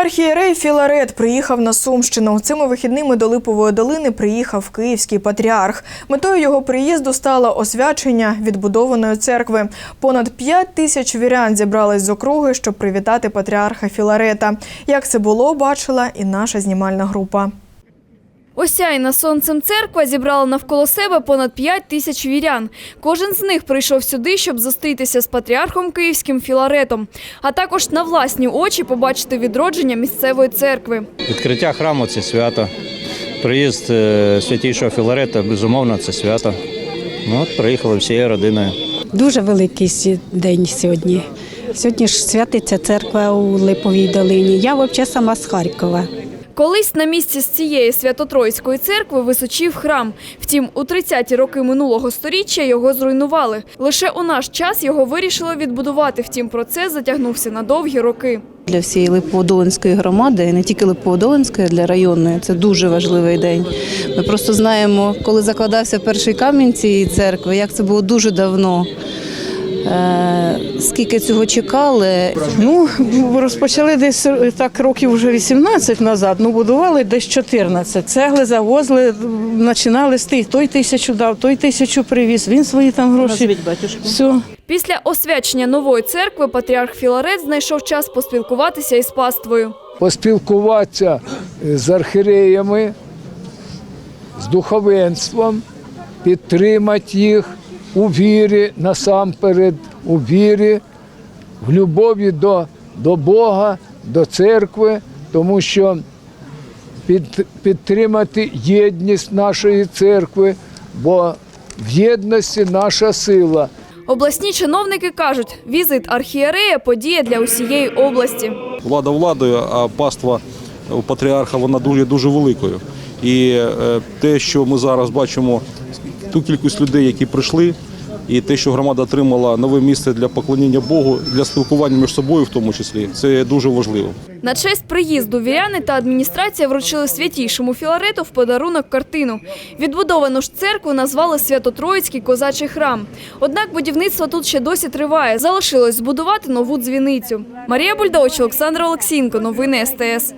Архієрей Філарет приїхав на Сумщину. Цими вихідними до Липової долини приїхав київський патріарх. Метою його приїзду стало освячення відбудованої церкви. Понад п'ять тисяч вірян зібрались з округи, щоб привітати патріарха Філарета. Як це було, бачила і наша знімальна група. Осяйна сонцем церква зібрала навколо себе понад 5 тисяч вірян. Кожен з них прийшов сюди, щоб зустрітися з патріархом київським Філаретом, а також на власні очі побачити відродження місцевої церкви. Відкриття храму це свято. Приїзд е, святішого Філарета, безумовно, це свято. Ну, от приїхали всією родиною. Дуже великий день сьогодні. Сьогодні ж святиться церква у Липовій долині. Я взагалі сама з Харкова. Колись на місці з цієї Свято-Троїцької церкви височив храм. Втім, у 30-ті роки минулого сторіччя його зруйнували. Лише у наш час його вирішили відбудувати. Втім, процес затягнувся на довгі роки. Для всієї Липоводолинської громади, і не тільки Липоводолинської, для районної це дуже важливий день. Ми просто знаємо, коли закладався перший камінь цієї церкви, як це було дуже давно. Е, Скільки цього чекали, Ну, розпочали десь е, так років вже 18 назад, ну будували десь 14. Цегли завозили, починали з тих, той тисячу дав, той тисячу привіз, він свої там гроші. Все. Після освячення нової церкви патріарх Філарет знайшов час поспілкуватися із паствою. поспілкуватися з архіреями, з духовенством, підтримати їх у вірі, насамперед, у вірі, в любові до, до Бога, до церкви, тому що під, підтримати єдність нашої церкви, бо в єдності наша сила. Обласні чиновники кажуть, візит архієрея – подія для усієї області. влада владою, а паства у патріарха вона дуже дуже великою. І е, те, що ми зараз бачимо, ту кількість людей, які прийшли, і те, що громада отримала нове місце для поклоніння Богу, для спілкування між собою, в тому числі, це дуже важливо. На честь приїзду віряни та адміністрація вручили святійшому Філарету в подарунок картину. Відбудовану ж церкву назвали Свято-Троїцький козачий храм. Однак будівництво тут ще досі триває. Залишилось збудувати нову дзвіницю. Марія Бульдович, Олександр Олексієнко. Новини СТС.